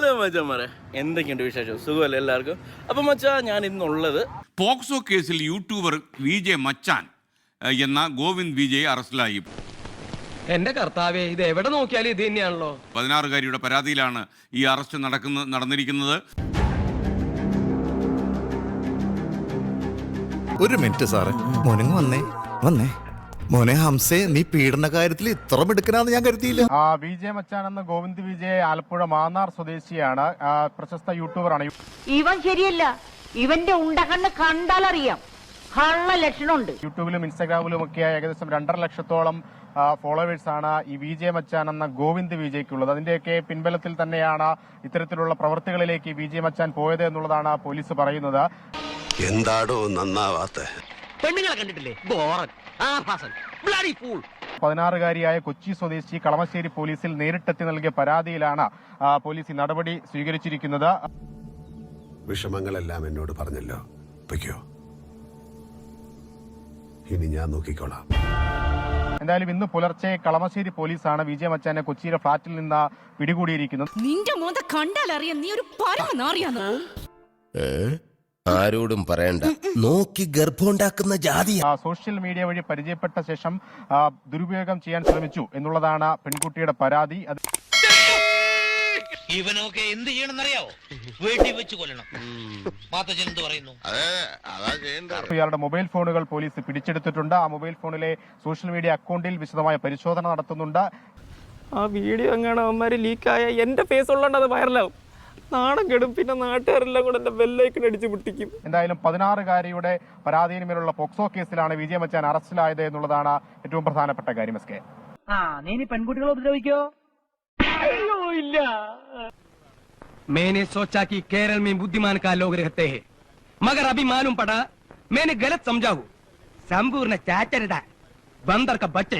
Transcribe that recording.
Hello മച്ചാമാരെ. എന്തൊക്കെയുണ്ട് വിശേഷം? സുഖമല്ലേ എല്ലാവർക്കും? അപ്പം മച്ചാ ഞാൻ ഇന്നുള്ളത് പോക്സോ കേസിൽ യൂട്യൂബർ വി ജെ മച്ചാൻ എന്ന ഗോവിന്ദ് വിജയ് അറസ്റ്റിലായി. എന്റെ കർത്താവേ ഇത് എവിടെ നോക്കിയാലും ഇത് തന്നെയാണല്ലോ. പതിനാറുകാരിയുടെ പരാതിയിലാണ് ഈ അറസ്റ്റ് നടക്കുന്ന നടന്നിരിക്കുന്നത്. ഒരു മിനിറ്റ് സാറേ. മുനങ്ങ് വന്നേ വന്നേ. മോനെ ഹംസേ നീ പീഡന കാര്യത്തിൽ ഇത്ര മിടുക്കനാന്ന് ഞാൻ കരുതിയില്ല. ആ, വി ജെ മച്ചാൻ എന്ന ഗോവിന്ദ് വിജയ് ആലപ്പുഴ മാന്നാർ സ്വദേശിയാണ്. ആ, പ്രശസ്ത യൂട്യൂബറാണ്. ഇവൻ ശരിയല്ല. ഇവന്റെ ഉണ്ടകണ്ണ് കള്ള ലക്ഷണമുണ്ട്. യൂട്യൂബിലും ഇൻസ്റ്റാഗ്രാമിലും ഒക്കെ ഏകദേശം രണ്ടര ലക്ഷത്തോളം ഫോളോവേഴ്സ് ആണ് ഈ വി ജെ മച്ചാൻ എന്ന ഗോവിന്ദ് വിജയ്ക്കുള്ളത്. അതിന്റെയൊക്കെ പിൻബലത്തിൽ തന്നെയാണ് ഇത്തരത്തിലുള്ള പ്രവൃത്തികളിലേക്ക് വി ജെ മച്ചാൻ പോയത് എന്നുള്ളതാണ് പോലീസ് പറയുന്നത്. എന്താടോ നന്നാവാത്ത? പെണ്ണുങ്ങളെ കണ്ടിട്ടില്ലേ? ബോറൻ. ആഭാസൻ ബ്ലഡി ഫൂൾ പതിനാറുകാരിയായ കൊച്ചി സ്വദേശി കളമശ്ശേരി പോലീസിൽ നേരിട്ടെത്തി നൽകിയ പരാതിയിലാണ് പോലീസ് ഈ നടപടി സ്വീകരിച്ചിരിക്കുന്നത്. വിഷമങ്ങളെല്ലാം എന്നോട് പറഞ്ഞല്ലോ. പൊയ്ക്കോ ഇനി ഞാൻ നോക്കിക്കോളാം. എന്തായാലും ഇന്ന് പുലർച്ചെ കളമശ്ശേരി പോലീസാണ് വിജയ മച്ചാനെ കൊച്ചിയിലെ ഫ്ളാറ്റിൽ നിന്ന് പിടികൂടിയിരിക്കുന്നത്. നിന്റെ മോന്ത കണ്ടാലറിയാം നീ ഒരു പരമനാറിയാന്ന്. ആരോടും പറയണ്ട. നോക്കി ഗർഭമുണ്ടാക്കുന്ന ജാതി. ആ, സോഷ്യൽ മീഡിയ വഴി പരിചയപ്പെട്ട ശേഷം ദുരുപയോഗം ചെയ്യാൻ ശ്രമിച്ചു എന്നുള്ളതാണ് പെൺകുട്ടിയുടെ പരാതി. ഇവനൊക്കെ എന്ത് ചെയ്യണമെന്നറിയാവോ? വീട്ടിൽ വെച്ച് കൊല്ലണം. മാത്തച്ഛൻ എന്ത് പറയുന്നു? ഇയാളുടെ മൊബൈൽ ഫോണുകൾ പോലീസ് പിടിച്ചെടുത്തിട്ടുണ്ട്. ആ മൊബൈൽ ഫോണിലെ സോഷ്യൽ മീഡിയ അക്കൗണ്ടിൽ വിശദമായ പരിശോധന നടത്തുന്നുണ്ട്. ആ വീഡിയോ എങ്ങനെ അവന്മാര് ലീക്കായ എന്റെ ഫേസ് ഉള്ളതുകൊണ്ട് അത് വൈറലാവും നാണം കെടും പിന്നെ നാട്ടുകാരെല്ലാം കൂടെ എന്റെ ബെല്ലൈക്കൺ അടിച്ച് പൊട്ടിക്കും എന്തായാലും പതിനാറുകാരിയുടെ പരാതിയിന് മേലുള്ള പോക്സോ കേസിലാണ് വിജയ മച്ചാൻ അറസ്റ്റിലായത് എന്നുള്ളതാണ് ഏറ്റവും പ്രധാനപ്പെട്ട കാര്യം എസ് കെ ആ നീ ഇനി പെൺകുട്ടികളെ ഉപദ്രവിക്കോ मैंने सोचा कि केरल में बुद्धिमान का लोग रहते हैं मगर अभी मालूम पड़ा मैंने गलत समझा हूँ संपूर्ण चाचरदा बंदर का बच्चे